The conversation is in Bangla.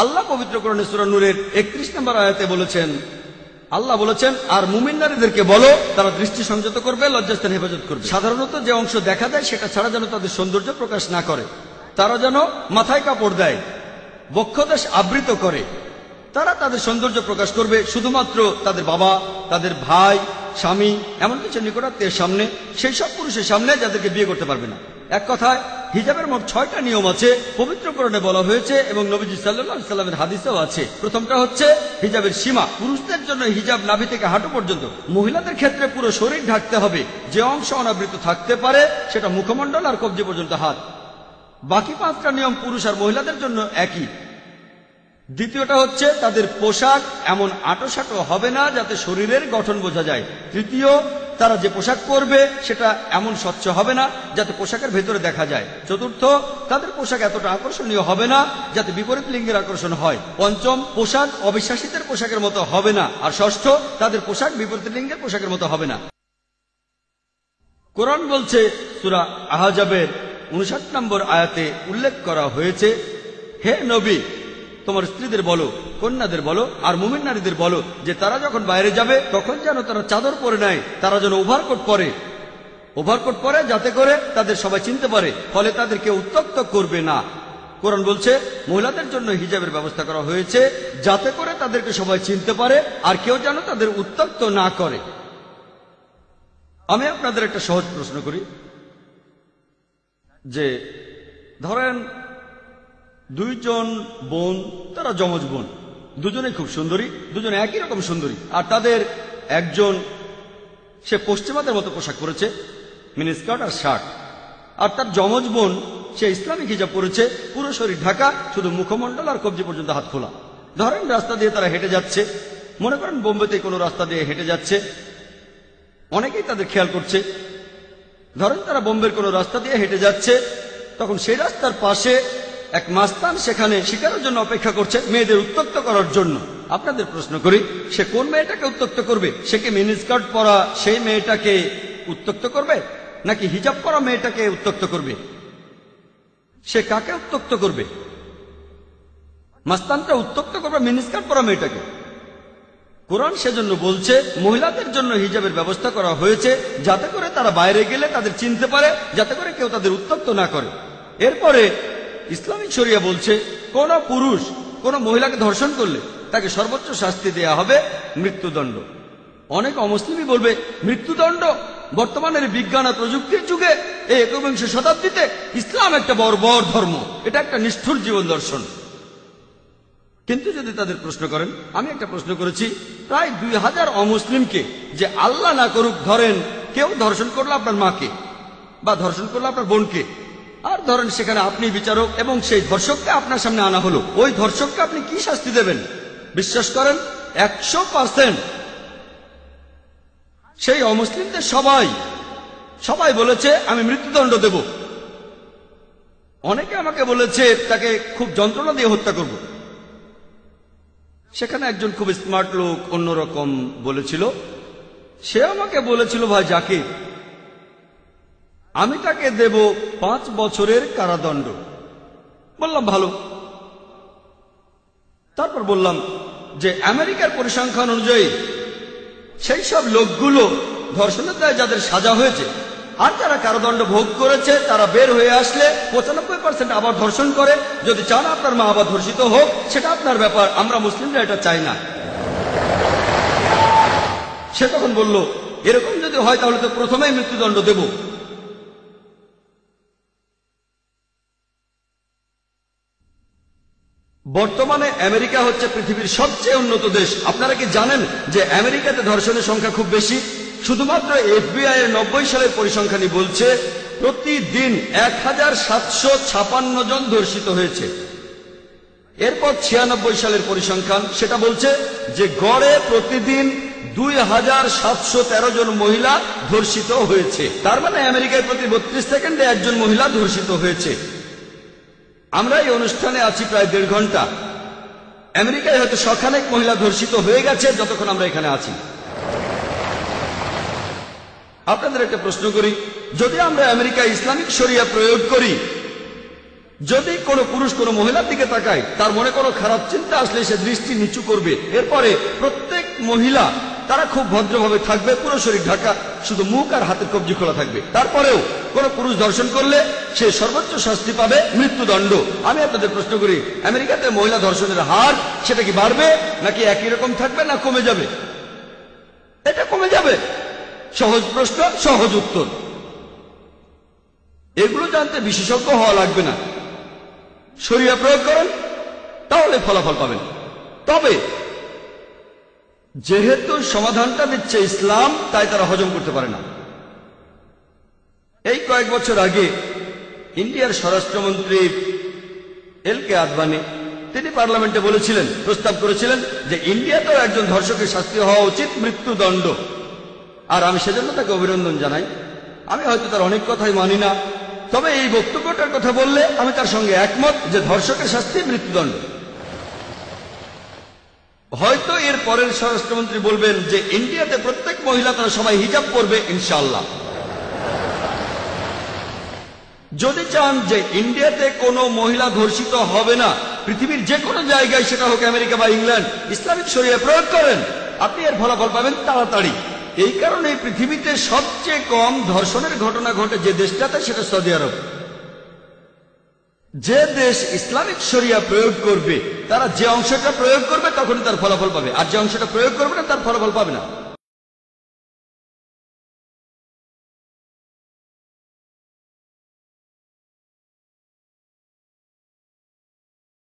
আল্লাহ পবিত্র করণে নূরের একত্রিশ নম্বর আয়াতে বলেছেন, আল্লাহ বলেছেন, আর মুমিন নারীদেরকে বলো, তারা দৃষ্টি সংযত করবে, লজ্জাস্থান হেফাজত করবে। সাধারণত যে অংশ দেখা যায় সেটা ছাড়া যেন তাদের সৌন্দর্য প্রকাশ না করে, তারা যেন মাথায় কাপড় দেয়, বক্ষদেশ আবৃত করে। তারা তাদের সৌন্দর্য প্রকাশ করবে, শুধুমাত্র তাদের বাবা, তাদের ভাই, স্বামী এমন কিছু নিকটাত্মীয়ের সামনে, সেই সব পুরুষের সামনে যাদেরকে বিয়ে করতে পারবে না। এক কথায় হিজাবের মোট ছয়টা নিয়ম আছে, পবিত্রকরণে বলা হয়েছে এবং নবীজি সাল্লাহ সাল্লামের হাদিসেও আছে। প্রথমটা হচ্ছে হিজাবের সীমা। পুরুষদের জন্য হিজাব নাভি থেকে হাঁটু পর্যন্ত। মহিলাদের ক্ষেত্রে পুরো শরীর ঢাকতে হবে। যে অংশ অনাবৃত থাকতে পারে, সেটা মুখমণ্ডল আর কবজি পর্যন্ত হাত। বাকি পাঁচটা নিয়ম পুরুষ আর মহিলাদের জন্য একই। দ্বিতীয়টা হচ্ছে তাদের পোশাক এমন আটোসাটো হবে না যাতে শরীরের গঠন বোঝা যায়। তৃতীয় তারা যে পোশাক পরবে, সেটা এমন স্বচ্ছ হবে না যাতে পোশাকের ভেতরে দেখা যায়। চতুর্থ, তাদের পোশাক এতটা আকর্ষণীয় হবে না যাতে বিপরীত লিঙ্গের আকর্ষণ হয়। পঞ্চম, পোশাক অবিশ্বাসীদের পোশাকের মতো হবে না। আর ষষ্ঠ, তাদের পোশাক বিপরীত লিঙ্গের পোশাকের মতো হবে না। কোরআন বলছে, সুরা আহাজাবের উনষাট নম্বর আয়াতে উল্লেখ করা হয়েছে, হে নবী তোমার স্ত্রীদের বলো, কন্যাদের বলো, আর মুমিন নারীদের বলো, যে তারা যখন বাইরে যাবে, তখন যেন তারা চাদর পরে নেয় তারা যেন ওভারকোট পরে। ওভারকোট পরে যাতে করে তাদের সবাই চিনতে পারে, ফলে তাদেরকে উত্তক্ত করবে না। কোরআন বলছে, মহিলাদের জন্য হিজাবের ব্যবস্থা করা হয়েছে, যাতে করে তাদেরকে সবাই চিনতে পারে, আর কেউ যেন তাদের উত্তক্ত না করে। আমি আপনাদের একটা সহজ প্রশ্ন করি। যে, ধরেন দুইজন বোন, তারা যমজ বোন। দুজনে খুব সুন্দরী, দুজনে একই রকম সুন্দরী। আর তাদের একজন, সে পশ্চিমাদের মতো পোশাক পরেছে, মিনিস্কার্ট আর শার্ট। আর তার যমজ বোন, সে ইসলামিক হিজাব পরেছে, পুরো শরীর ঢাকা, শুধু মুখমণ্ডল আর কবজি পর্যন্ত হাত খোলা। ধরেন রাস্তা দিয়ে তারা হেঁটে যাচ্ছে। মনে করেন বোম্বেতে কোনো রাস্তা দিয়ে হেঁটে যাচ্ছে। অনেকেই তাদের খেয়াল করছে। ধরেন তারা বোম্বের কোনো রাস্তা দিয়ে হেঁটে যাচ্ছে, তখন সেই রাস্তার পাশে এক মাস্তান সেখানে শিকারের জন্য অপেক্ষা করছে মেয়েদের উত্তক্ত করার জন্য। আপনাদের প্রশ্ন করি, সে কোন মেয়েটাকে উত্তক্ত করবে? সে কি মিনিস্কার্ট পরা সেই মেয়েটাকে উত্তক্ত করবে? নাকি হিজাব পরা মেয়েটাকে উত্তক্ত করবে? সে কাকে উত্তক্ত করবে? মাস্তানটা উত্তক্ত করবে মিনিস্কার্ট পরা মেয়েটাকে। কোরআন সেজন্য বলছে, মহিলাদের জন্য হিজাবের ব্যবস্থা করা হয়েছে যাতে করে তারা বাইরে গেলে তাদের চিনতে পারে, যাতে করে কেউ তাদের উত্তক্ত না করে। এরপরে ইসলামিক শরিয়া বলছে, কোন পুরুষ কোন মহিলাকে ধর্ষণ করলে তাকে সর্বোচ্চ শাস্তি দেয়া হবে মৃত্যুদণ্ড। অনেক অমুসলিমই বলবে, মৃত্যুদণ্ড? বর্তমানের বিজ্ঞান আর প্রযুক্তির যুগে এই একবিংশ শতাব্দীতে ইসলাম একটা বর্বর ধর্ম, এটা একটা নিষ্ঠুর জীবন দর্শন। কিন্তু যদি তাদের প্রশ্ন করেন, আমি একটা প্রশ্ন করেছি, প্রায় দুই হাজার অমুসলিমকে যে আল্লাহ না করুক ধরেন, কেউ ধর্ষণ করল আপনার মাকে, বা ধর্ষণ করল আপনার বোনকে আর ধরেন সেখানে আপনি বিচারক এবং সেই ধর্ষককে আপনার সামনে আনা হলো, ওই ধর্ষককে আপনি কি শাস্তি দেবেন? বিশ্বাস করেন, একশো পার্সেন্ট। সেই অমুসলিমদের সবাই সবাই বলেছে, আমি মৃত্যুদণ্ড দেব। অনেকে আমাকে বলেছে, তাকে খুব যন্ত্রণা দিয়ে হত্যা করব। সেখানে একজন খুব স্মার্ট লোক অন্যরকম বলেছিল, সে আমাকে বলেছিল, ভাই জাকির আমি তাকে দেব পাঁচ বছরের কারাদণ্ড। বললাম, ভালো। তারপর বললাম যে, আমেরিকার পরিসংখ্যান অনুযায়ী সেই সব লোকগুলো ধর্ষণের দায় যাদের সাজা হয়েছে, আর যারা কারাদণ্ড ভোগ করেছে, তারা বের হয়ে আসলে পঁচানব্বই পার্সেন্ট আবার ধর্ষণ করে। যদি চান আপনার মা আবার ধর্ষিত হোক, সেটা আপনার ব্যাপার, আমরা মুসলিমরা এটা চাই না। সে তখন বলল, এরকম যদি হয় তাহলে তো প্রথমেই মৃত্যুদণ্ড দেব। বর্তমানে আমেরিকা হচ্ছে পৃথিবীর সবচেয়ে উন্নত দেশ। আপনারা কি জানেন যে আমেরিকাতে ধর্ষণের সংখ্যা খুব বেশি? শুধুমাত্র এফবিআই এর নব্বই সালের পরিসংখ্যানই বলছে, প্রতিদিন এক হাজার সাতশো ছাপান্ন জন ধর্ষিত হয়েছে। এরপর ছিয়ানব্বই সালের পরিসংখ্যান, সেটা বলছে যে গড়ে প্রতিদিন দুই হাজার সাতশো তেরো জন মহিলা ধর্ষিত হয়েছে। তার মানে আমেরিকায় প্রতি বত্রিশ সেকেন্ডে একজন মহিলা ধর্ষিত হয়েছে। আমরা এই অনুষ্ঠানে আছি প্রায় দেড় ঘণ্টা। আমেরিকায় হয়তো শখানেক মহিলা ধর্ষিত হয়ে গেছে যতক্ষণ আমরা এখানে আছি। আপনাদের একটা প্রশ্ন করি, যদি আমরা আমেরিকায় ইসলামিক শরিয়া প্রয়োগ করি, যদি কোনো পুরুষ কোনো মহিলার দিকে তাকায়, তার মনে কোনো খারাপ চিন্তা আসলে সে দৃষ্টি নিচু করবে। এরপরে প্রত্যেক মহিলা তারা খুব ভদ্রভাবে থাকবে, পুরো শরীর ঢাকা, শুধু মুখ আর হাতের কবজি খোলা থাকবে। তারপরেও কোনো পুরুষ ধর্ষণ করলে সে সর্বোচ্চ শাস্তি পাবে মৃত্যুদণ্ড। আমি আপনাদের প্রশ্ন করি, আমেরিকাতে মহিলা ধর্ষণের হার, সেটা কি বাড়বে, নাকি একই রকম থাকবে, না কমে যাবে? এটা কমে যাবে। সহজ প্রশ্ন, সহজ উত্তর। এগুলো জানতে বিশেষজ্ঞ হওয়া লাগবে না। শরিয়া প্রয়োগ করেন, তাহলে ফলাফল পাবেন। তবে যেহেতু সমাধানটা দিচ্ছে ইসলাম, তাই তারা হজম করতে পারে না। এই কয়েক বছর আগে ইন্ডিয়ার স্বরাষ্ট্রমন্ত্রী এল কে আদবানি তিনি পার্লামেন্টে বলেছিলেন, প্রস্তাব করেছিলেন যে ইন্ডিয়াতেও একজন ধর্ষকের শাস্তি হওয়া উচিত, মৃত্যুদণ্ড। আর আমি সেজন্য তাকে অভিনন্দন জানাই। আমি হয়তো তার অনেক কথাই মানি না, তবে এই বক্তব্যটার কথা বললে আমি তার সঙ্গে একমত যে ধর্ষকের শাস্তি মৃত্যুদণ্ড। হয়তো এর পরের স্বরাষ্ট্রমন্ত্রী বলবেন যে ইন্ডিয়াতে প্রত্যেক মহিলা তারা সবাই হিজাব করবে ইনশাল্লাহ যদি চান যে ইন্ডিয়াতে কোনো মহিলা ধর্ষিত হবে না, পৃথিবীর যে কোনো জায়গায় সেটা হোক আমেরিকা বা ইংল্যান্ড, ইসলামিক শরিয়া প্রয়োগ করেন, আপনি এর ফলাফল পাবেন তাড়াতাড়ি। এই কারণে পৃথিবীতে সবচেয়ে কম ধর্ষণের ঘটনা ঘটে যে দেশটাতে, সেটা সৌদি আরব। যে দেশ ইসলামিক শরিয়া প্রয়োগ করবে, তারা যে অংশটা প্রয়োগ করবে, তখনই তার ফলাফল পাবে। আর যে অংশটা প্রয়োগ করবে না, তার ফলাফল পাবে না।